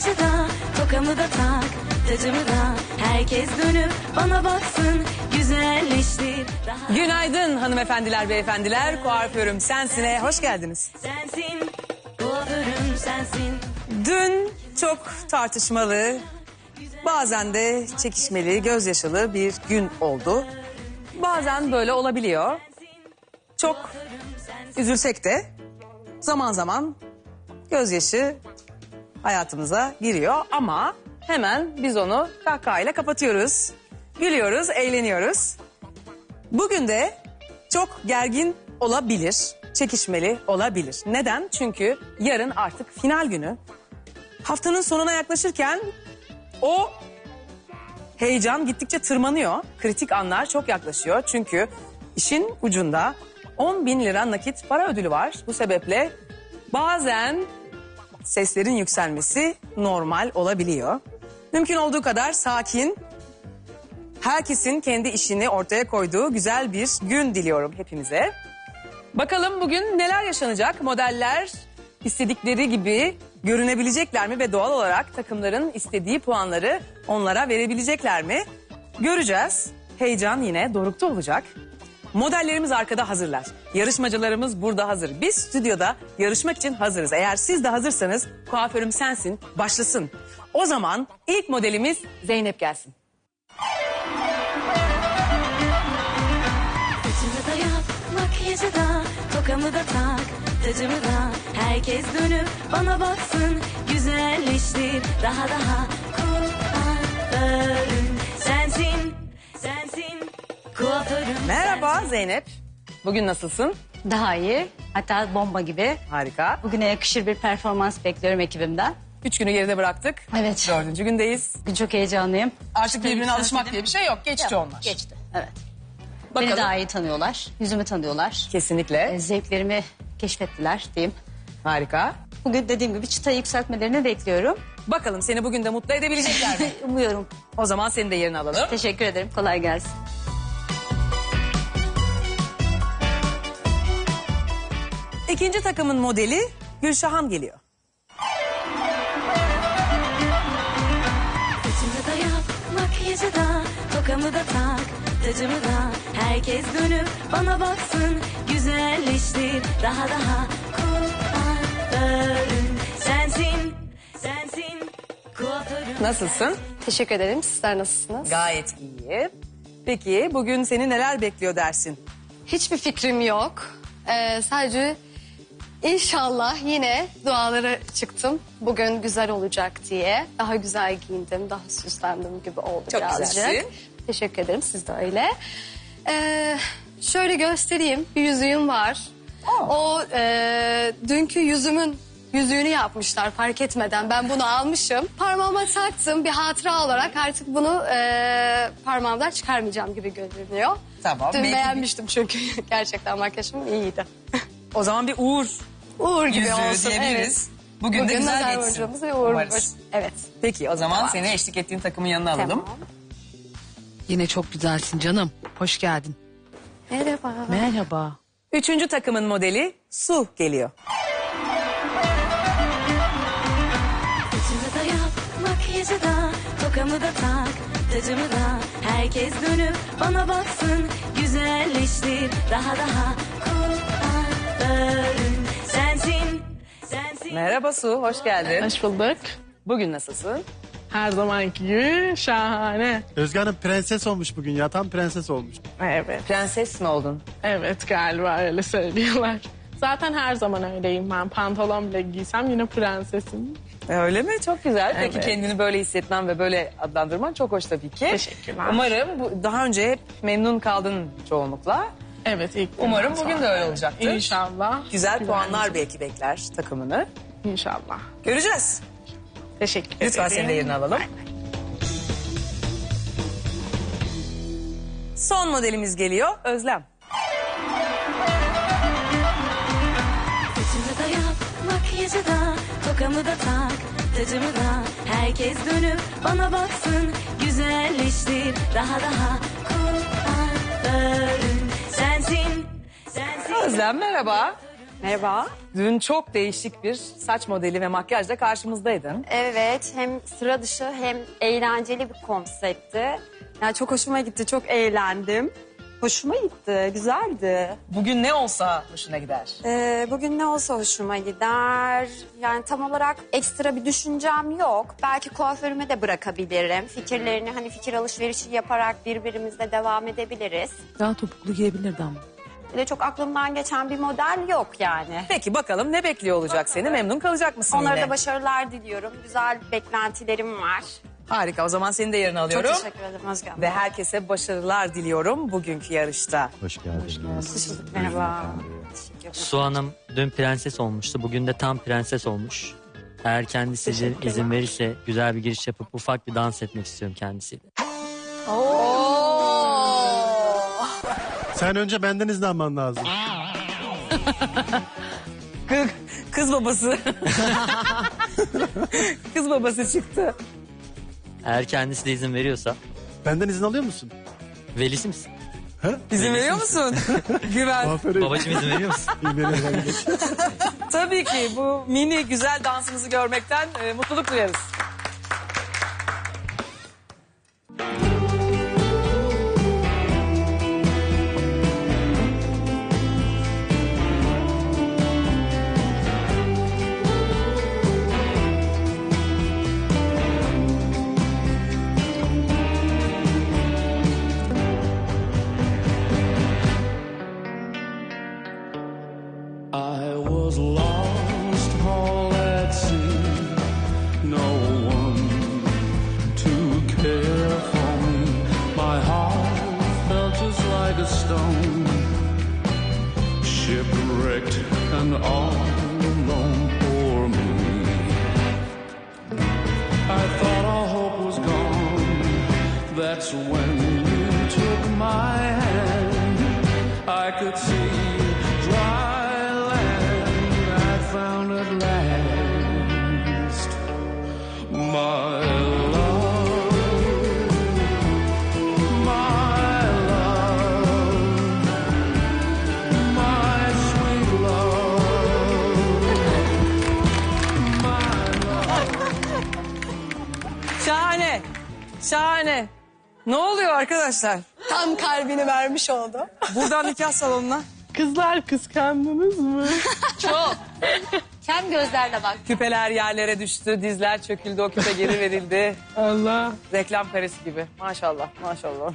Makyajı da tokamı da tak Tacımı da herkes dönüp bana baksın Güzelleştir daha Günaydın hanımefendiler, beyefendiler. Kuaförüm Sensin'e hoş geldiniz. sensin Kuaförüm sensin Dün çok tartışmalı, bazen de çekişmeli, gözyaşılı bir gün oldu. Bazen böyle olabiliyor. Çok üzülsek de zaman zaman gözyaşı hayatımıza giriyor ama hemen biz onu kahkahayla kapatıyoruz. Gülüyoruz, eğleniyoruz. Bugün de çok gergin olabilir, çekişmeli olabilir. Neden? Çünkü yarın artık final günü. Haftanın sonuna yaklaşırken o heyecan gittikçe tırmanıyor. Kritik anlar çok yaklaşıyor. Çünkü işin ucunda 10 bin lira nakit para ödülü var. Bu sebeple bazen seslerin yükselmesi normal olabiliyor. Mümkün olduğu kadar sakin, herkesin kendi işini ortaya koyduğu güzel bir gün diliyorum hepimize. Bakalım bugün neler yaşanacak? Modeller istedikleri gibi görünebilecekler mi ve doğal olarak takımların istediği puanları onlara verebilecekler mi? Göreceğiz. Heyecan yine dorukta olacak. Modellerimiz arkada hazırlar. Yarışmacılarımız burada hazır. Biz stüdyoda yarışmak için hazırız. Eğer siz de hazırsanız kuaförüm sensin başlasın. O zaman ilk modelimiz Zeynep gelsin. Saçımı da yap makyajı da tokamı da tak Tacımı da herkes dönüp bana baksın Güzelleştir daha daha Kuaförüm Merhaba Zeynep. Bugün nasılsın? Daha iyi. Hatta bomba gibi. Harika. Bugüne yakışır bir performans bekliyorum ekibimden. Üç günü geride bıraktık. Evet. Dördüncü gündeyiz. Bugün çok heyecanlıyım. Artık birbirine alışmak diye bir şey yok. Geçti onlar. Geçti. Evet. Bakalım. Beni daha iyi tanıyorlar. Yüzümü tanıyorlar. Kesinlikle. E, Zevklerimi keşfettiler diyeyim. Harika. Bugün dediğim gibi çıtayı yükseltmelerini bekliyorum. Bakalım seni bugün de mutlu edebilecekler mi? Umuyorum. o zaman seni de yerine alalım. Teşekkür ederim. Kolay gelsin. İkinci takımın modeli Gülşahan geliyor. Saçımı da yap makyajı da tokamı da tak Tacımı da herkes dönüp bana baksın Güzelleştir daha daha Kuaförüm sensin Sensin Kuaförüm Nasılsın? Teşekkür ederim. Sizler nasılsınız? Gayet iyi. Peki bugün seni neler bekliyor dersin? Hiçbir fikrim yok. Ee, sadece inşallah yine dualara çıktım. Bugün güzel olacak diye. Daha güzel giyindim, daha süslendim gibi oldu Çok birazcık. güzelsin. Teşekkür ederim. Siz de öyle. Ee, şöyle göstereyim. Bir yüzüğüm var. O e, dünkü yüzümün yüzüğünü yapmışlar fark etmeden. Ben bunu almışım. Parmağıma taktım bir hatıra olarak artık bunu e, parmağımdan çıkarmayacağım gibi görünüyor. Tamam, Dün belki- beğenmiştim çünkü gerçekten makyajım iyiydi. O zaman bir uğur Uğur gibi yüzüğü olsun. diyebiliriz. Evet. Bugün, de Bugün güzel nazar geçsin. boncuğumuz ve uğur Umarız. Evet. Peki o zaman seni eşlik ettiğin takımın yanına alalım. Tamam. Yine çok güzelsin canım. Hoş geldin. Merhaba. Merhaba. Üçüncü takımın modeli Su geliyor. Saçımı da yap makyajı da tokamı da tak Tacımı da herkes dönüp bana baksın Güzelleştir daha daha Kuaförüm sensin Sensin Merhaba Su, hoş geldin. Hoş bulduk. Bugün nasılsın? Her zamanki gibi şahane. Özge Hanım prenses olmuş bugün ya tam prenses olmuş. Evet, Prenses mi oldun? evet galiba öyle söylüyorlar. Zaten her zaman öyleyim ben. Pantolon bile giysem yine prensesim. Öyle mi? Çok güzel. Peki Evet. kendini böyle hissetmen ve böyle adlandırman çok hoş tabii ki. Teşekkürler. Umarım bu, daha önce hep memnun kaldın çoğunlukla. Evet ilk Umarım günden bugün de sonra. öyle olacaktır. İnşallah. Güzel puanlar belki bekler takımını. İnşallah. Göreceğiz. Teşekkür ederim. Lütfen seni de yerine alalım. Son modelimiz geliyor. Özlem. Saçımı da yap makyajı da tokamı da tak Tacımı da herkes dönüp bana baksın Güzelleştir daha daha Kuaförüm sensin Sensin Özlem merhaba. Merhaba. Dün çok değişik bir saç modeli ve makyajla karşımızdaydın. Evet hem sıra dışı hem eğlenceli bir konseptti. Yani çok hoşuma gitti, çok eğlendim. Hoşuma gitti, güzeldi. Bugün ne olsa hoşuna gider. Ee, bugün ne olsa hoşuma gider. Yani tam olarak ekstra bir düşüncem yok. Belki kuaförüme de bırakabilirim. Fikirlerini hani fikir alışverişi yaparak birbirimizle devam edebiliriz. Daha topuklu giyebilirdi ama. Bir de çok aklımdan geçen bir model yok yani. Peki bakalım ne bekliyor olacak seni? Memnun kalacak mısın Onlara yine? da başarılar diliyorum. Güzel beklentilerim var. Harika o zaman seni de Çok alıyorum. teşekkür ederim Özge Hanım. Ve herkese başarılar diliyorum bugünkü yarışta. Hoş geldiniz. Hoş bulduk, merhaba. Teşekkür ederim. Su Hanım dün prenses olmuştu. Bugün de tam prenses olmuş. Eğer kendisi izin, izin verirse güzel bir giriş yapıp ufak bir dans etmek istiyorum kendisiyle. Sen önce benden izin alman lazım. Kız, kız babası. kız babası çıktı. Eğer kendisi de izin veriyorsa Benden izin alıyor musun? velisi misin? İzin veriyor musun? Güven. Aferin. Babacığım izin veriyor musun? Tabii ki bu mini güzel dansınızı görmekten e, mutluluk duyarız. A stone, shipwrecked and all alone for me. I thought all hope was gone. That's when you took my hand. I could see Şahane. Ne oluyor arkadaşlar? Tam kalbini vermiş oldu. Buradan nikah salonuna Kızlar kıskandınız mı? Çok. Kem gözlerle bak. küpeler yerlere düştü, dizler çöküldü, o küpe geri verildi. Allah. Reklam karesi gibi. Maşallah, maşallah.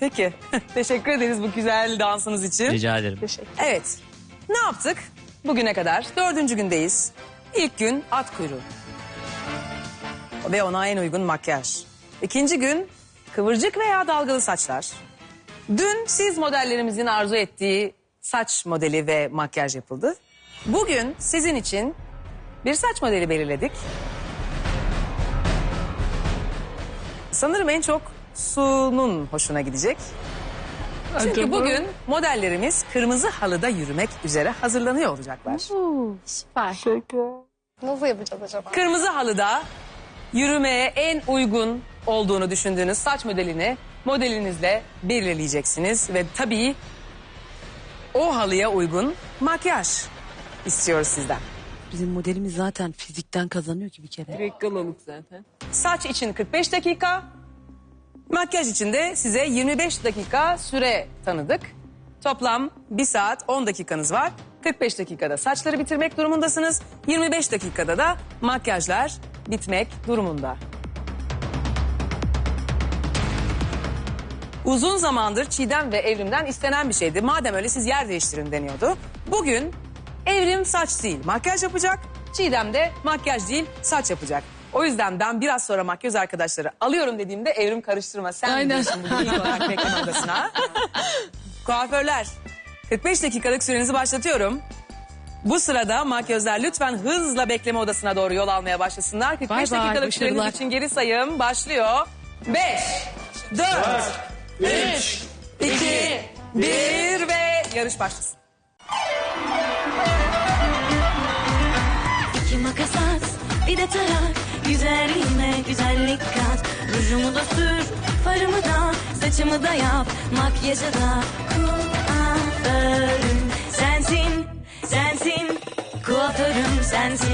Peki, teşekkür ederiz bu güzel dansınız için. Rica ederim. Evet, ne yaptık bugüne kadar? Dördüncü gündeyiz. İlk gün at kuyruğu. Ve ona en uygun makyaj. İkinci gün kıvırcık veya dalgalı saçlar. Dün siz modellerimizin arzu ettiği saç modeli ve makyaj yapıldı. Bugün sizin için bir saç modeli belirledik. Sanırım en çok Su'nun hoşuna gidecek. Çünkü Acaba? bugün modellerimiz kırmızı halıda yürümek üzere hazırlanıyor olacaklar. Nasıl yapacağız acaba? Kırmızı halıda yürümeye en uygun olduğunu düşündüğünüz saç modelini modelinizle belirleyeceksiniz. Ve tabii o halıya uygun makyaj istiyoruz sizden. Bizim modelimiz zaten fizikten kazanıyor ki bir kere. Reklamalık zaten. Saç için 45 dakika, makyaj için de size 25 dakika süre tanıdık. Toplam 1 saat 10 dakikanız var. 45 dakikada saçları bitirmek durumundasınız. 25 dakikada da makyajlar bitmek durumunda. Uzun zamandır Çiğdem ve Evrim'den istenen bir şeydi. Madem öyle siz yer değiştirin deniyordu. Bugün Evrim saç değil makyaj yapacak. Çiğdem de makyaj değil saç yapacak. O yüzden ben biraz sonra makyöz arkadaşları alıyorum dediğimde Evrim karıştırma. Sen Aynen. biliyorsun bugün ilk olarak bekleme odasına. Kuaförler 45 dakikalık sürenizi başlatıyorum. Bu sırada makyözler lütfen hızla bekleme odasına doğru yol almaya başlasınlar. 45 Bay bay, dakikalık süreniz başarılar. için geri sayım başlıyor. 5, 4, 3, 2, 1 ve yarış başlasın. İki makas at, bir de tarak. Güzelliğime güzellik kat. Rujumu da sür, farımı da, saçımı da yap. Makyajı da kuaförüm sensin, sensin. Kuaförüm sensin